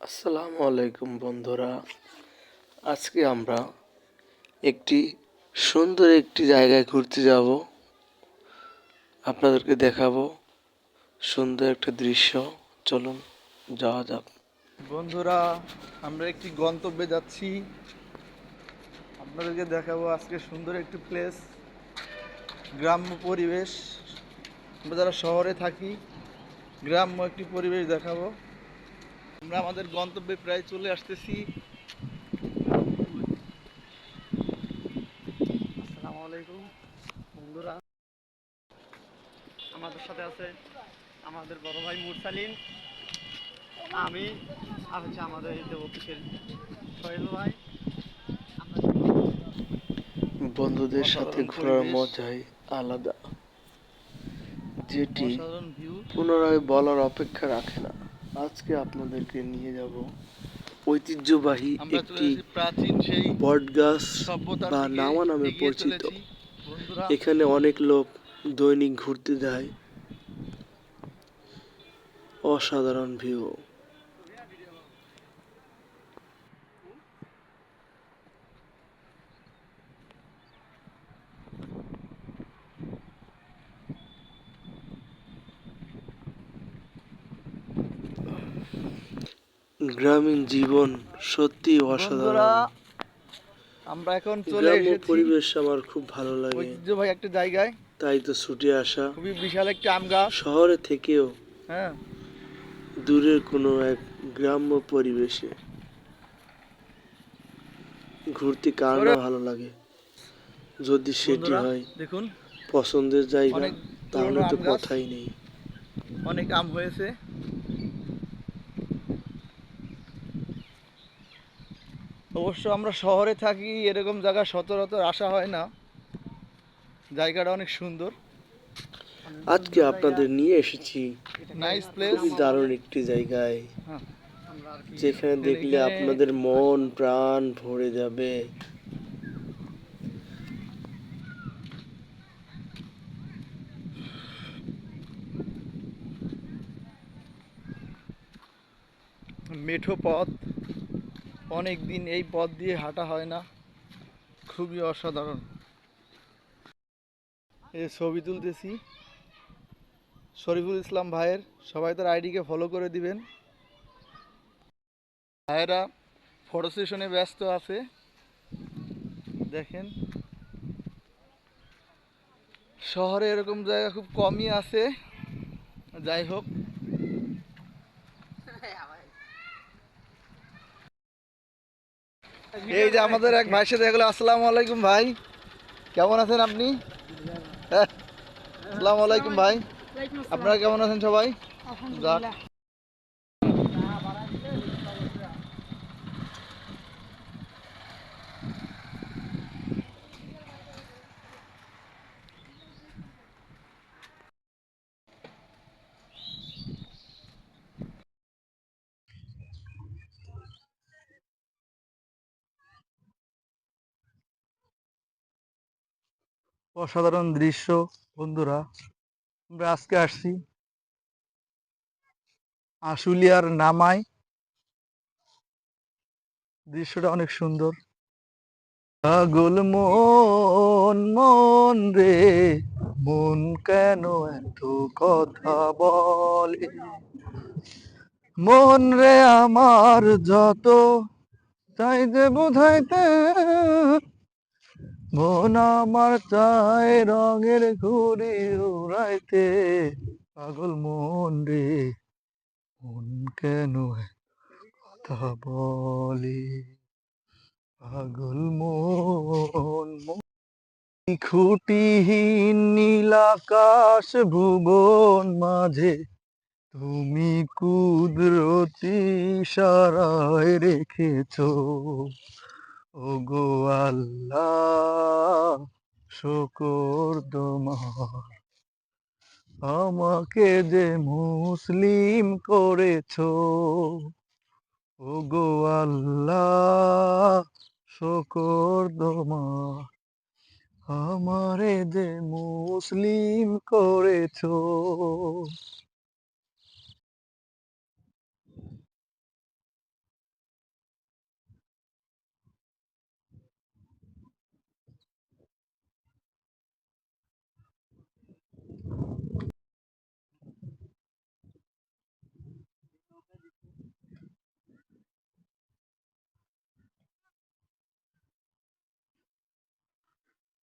আসসালামু আলাইকুম বন্ধুরা। আজকে আমরা একটি সুন্দর একটি জায়গায় ঘুরতে যাব। আপনাদেরকে দেখাবো সুন্দর একটা দৃশ্য। চলুন, যাওয়া যাক। বন্ধুরা, আমরা একটি গন্তব্যে যাচ্ছি। আপনাদেরকে দেখাবো আজকে সুন্দর একটি প্লেস গ্রাম্য পরিবেশ। আমরা যারা শহরে থাকি, গ্রাম্য একটি পরিবেশ দেখাবো। আমরা আমাদের গন্তব্যে প্রায় চলে আসতেছি। আসসালামু আলাইকুম বন্ধুরা। আমাদের সাথে আছে আমাদের বড় ভাই মুরসালিন। আমি আর হচ্ছে আমাদের এই যে অফিসের সোহেল ভাই। বন্ধুদের সাথে ঘোরার মজাই আলাদা। যেটি অসাধারণ ভিউ পুনরায় বলার অপেক্ষা রাখে না। আজকে আপনাদেরকে নিয়ে যাব ঐতিহ্যবাহী একটি প্রাচীন সেই বটগাছ বা নামা নামে পরিচিত। এখানে অনেক লোক দৈনিক ঘুরতে যায়। অসাধারণ ভিউ গ্রামীণ জীবন সত্যি অসাধারণ। আমরা এখন চলে এসেছি পরিবেশ আমার খুব ভালো লাগে। ঐতিহ্যবাহী একটা জায়গায়। তাই তো ছুটে আসা। খুবই বিশাল একটা আম গাছ। শহরে থেকেও হ্যাঁ। দূরের কোনো এক গ্রাম্য পরিবেশে ঘুরতে কার না ভালো লাগে। যদি সেটি হয় দেখুন পছন্দের জায়গা তাহলে তো কথাই নেই। অনেক আম হয়েছে। অবশ্য আমরা শহরে থাকি এরকম জায়গা সচরাচর আসা হয় না। জায়গাটা অনেক সুন্দর। আজকে আপনাদের নিয়ে এসেছি। নাইস প্লেস খুবই দারুণ একটি জায়গায়। কি যেখানে দেখলে আপনাদের মন প্রাণ ভরে যাবে। মেঠো পথ। অনেক দিন এই পথ দিয়ে হাঁটা হয় না। খুবই অসাধারণ। এ ছবি তুলতেছি। শরীফুল ইসলাম ভাইয়ের। সবাই তার আইডিকে ফলো করে দিবেন। ভাইয়েরা ফটো সেশনে ব্যস্ত আছে। দেখেন। শহরে এরকম জায়গা খুব কমই আছে। যাই হোক। এই যে আমাদের এক ভাই সাথে এগুলো আসসালামু আলাইকুম ভাই। কেমন আছেন আপনি? হ্যাঁ, আসসালামু আলাইকুম ভাই। আপনারা কেমন আছেন সবাই যাক। অসাধারণ দৃশ্য, বন্ধুরা। আমরা আজকে আসছি আশুলিয়ার নামাই। দৃশ্যটা অনেক সুন্দর। পাগল মন মন রে, মন কেন এত কথা বলে? মন রে আমার যত চাইতে বোঝাইতে মন আমার চায় রঙের ঘুড়ি উড়াইতে। পাগল মন রে, মন কেন কথা বলে? পাগল মন খুঁটিহীন নীল আকাশ ভুবন মাঝে। তুমি কুদরতি সারায় রেখেছো। ওগো আল্লাহ, শকর তোমার আমাকে যে মুসলিম করেছ, ওগো আল্লাহ, শকর তোমার আমারে যে মুসলিম করেছ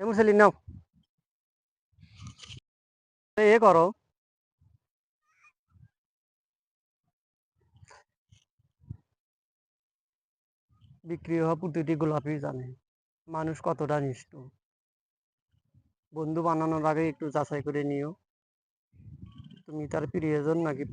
এ মুরসালিন নাও এ করো বিক্রি হওয়া প্রতিটি গোলাপি জানে। মানুষ কতটা নিষ্ঠুর। বন্ধু বানানোর আগে একটু যাচাই করে নিও। তুমি তার প্রিয়জন নাকি